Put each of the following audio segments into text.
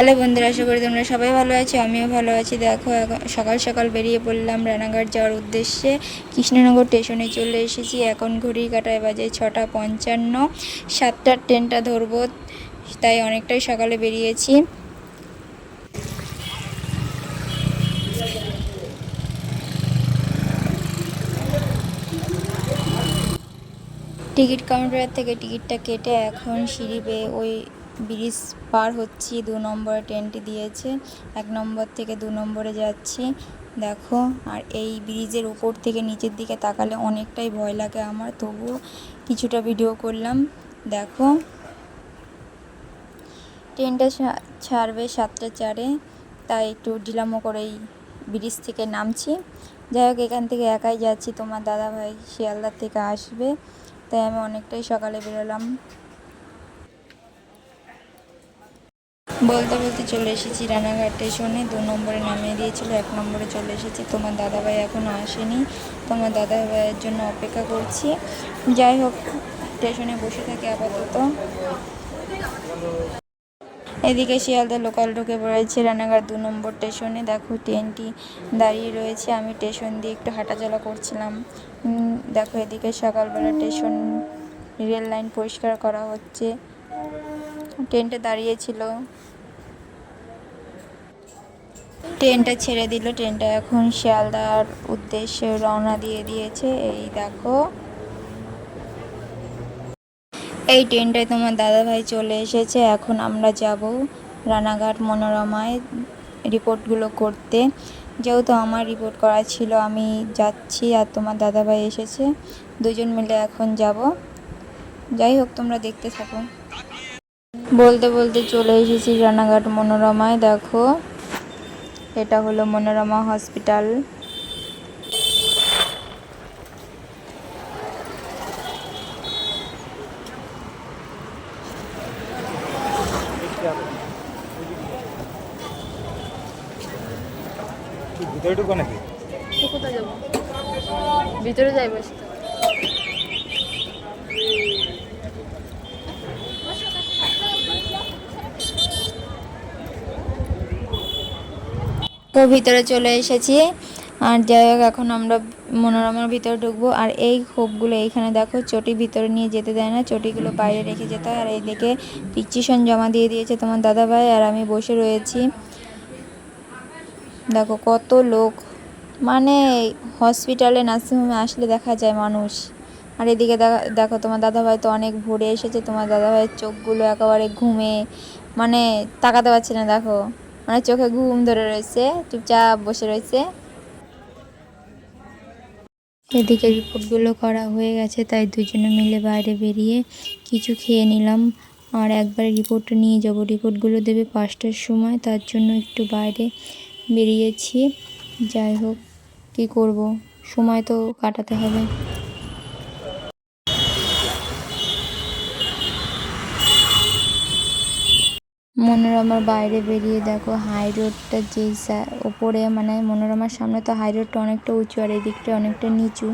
Hello বন্ধুরা, আশা করি তোমরা সবাই ভালো আছো, আমিও ভালো আছি। দেখো, এখন সকাল সকাল বেরিয়ে পড়লাম রানাঘাট যাওয়ার উদ্দেশ্যে। কৃষ্ণনগর স্টেশনে চলে এসেছি। এখন ঘড়ির কাটায় বাজে ছটা পঞ্চান্ন। সাতটার ট্রেনটা ধরবো, তাই অনেকটাই সকালে বেরিয়েছি। টিকিট কাউন্টার থেকে টিকিটটা কেটে এখন সিঁড়ি বেয়ে ওই ব্রিজ পার হচ্ছি, দু নম্বরে ট্রেনটি দিয়েছে, এক নম্বর থেকে দু নম্বরে যাচ্ছি। দেখো, আর এই ব্রিজের উপর থেকে নিচের দিকে তাকালে অনেকটাই ভয় লাগে আমার, তবুও কিছুটা ভিডিও করলাম। দেখো, ট্রেনটা ছাড়বে সাতটা চারে, তাই একটু ঢিলামো করেই ব্রিজ থেকে নামছি। যাই হোক, এখান থেকে একাই যাচ্ছি, তোমার দাদা ভাই শিয়ালদার থেকে আসবে, তাই আমি অনেকটাই সকালে বেরোলাম। বলতে বলতে চলে এসেছি রানাঘাট। স্টেশনে দু নম্বরে নামিয়ে দিয়েছিল, এক নম্বরে চলে এসেছি। তোমার দাদাভাই এখনও আসেনি। তোমার দাদা ভাইয়ের জন্য অপেক্ষা করছি। যাই হোক, স্টেশনে বসে থাকি আপাতত। এদিকে শিয়ালদা লোকাল ঢুকে পড়েছে রানাঘাট দু নম্বর স্টেশনে। দেখো, ট্রেনটি দাঁড়িয়ে রয়েছে। আমি স্টেশন দিয়ে একটু হাঁটাচলা করছিলাম। দেখো, এদিকে সকালবেলা স্টেশন রেল লাইন পরিষ্কার করা হচ্ছে। ট্রেনটা দাঁড়িয়েছিল। ট্রেনটা ছেড়ে দিল। ট্রেনটা এখন শিয়ালদার উদ্দেশ্যে রওনা দিয়ে দিয়েছে। এই দেখো। এই ট্রেনটায় তোমার দাদাভাই চলে এসেছে। এখন আমরা যাব রানাঘাট মনোরমায় রিপোর্টগুলো করতে। যেহেতু আমার রিপোর্ট করা ছিল, আমি যাচ্ছি আর তোমার দাদাভাই এসেছে। দুজন মিলে এখন যাব। যাই হোক, তোমরা দেখতে থাকো। বলতে বলতে চলে এসেছি রানাঘাট মনোরমায় দেখো। এটা হলো মনোরমা হসপিটাল। ভিতরে ঢুকো নাকি? তো কোথায় যাব। ভিতরে যাই তো ভিতরে চলে এসেছি। আর যাই হোক, এখন আমরা মনোরমার ভিতরে ঢুকবো। আর এই খোপগুলো এইখানে দেখো, চটি ভিতরে নিয়ে যেতে দেয় না। চটিগুলো বাইরে রেখে যেতে হয়। আর এইদিকে পিকচিশন জমা দিয়ে দিয়েছে তোমার দাদাভাই। আর আমি বসে রয়েছি। দেখো কত লোক। মানে হসপিটালে, নার্সিংহোমে আসলে দেখা যায় মানুষ। আর এদিকে দেখা- দেখো তোমার দাদাভাই তো অনেক ভোরে এসেছে। তোমার দাদাভাইয়ের চোখগুলো একেবারে ঘুমে। মানে তাকাতে পারছে না, দেখো। মানে চোখে ঘুম ধরে রয়েছে, চুপচাপ বসে রয়েছে। এদিকে রিপোর্টগুলো করা হয়ে গেছে, তাই দুজনে মিলে বাইরে বেরিয়ে কিছু খেয়ে নিলাম। আর একবার রিপোর্টটা নিয়ে যাব। রিপোর্টগুলো দেবে পাঁচটার সময়, তার জন্য একটু বাইরে বেরিয়েছি। যাই হোক, কী করব? সময় তো কাটাতে হবে। মনোরমার বাইরে বেরিয়ে দেখো হাই রোডটা সা- ওপরে মানে মনোরমার সামনে তো হাই রোডটা অনেকটা উঁচু আর এই দিকটা অনেকটা নিচু।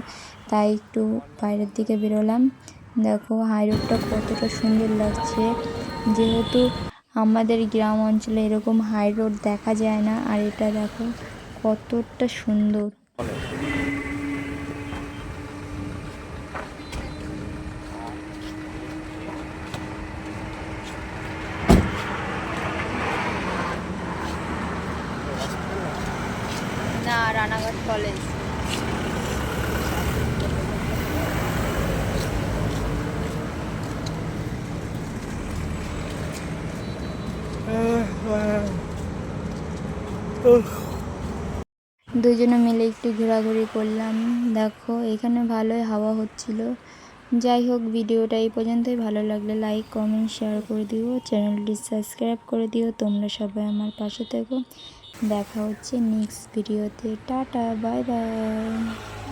তাই একটু বাইরের দিকে বেরোলাম। দেখো হাই রোডটা কতটা সুন্দর লাগছে। যেহেতু আমাদের গ্রাম অঞ্চলে এরকম হাই রোড দেখা যায় না, আর এটা দেখো কতটা সুন্দর। না, রানাঘাট কলেজ দুজনে মিলে একটু ঘোরাঘুরি করলাম। দেখো, এখানে ভালোই হাওয়া হচ্ছিল। যাই হোক, ভিডিওটা এই পর্যন্তই। ভালো লাগলে লাইক কমেন্ট শেয়ার করে দিও। চ্যানেলটি সাবস্ক্রাইব করে দিও। তোমরা সবাই আমার পাশে থেকো। দেখা হচ্ছে নেক্সট ভিডিওতে টাটা বাই বাই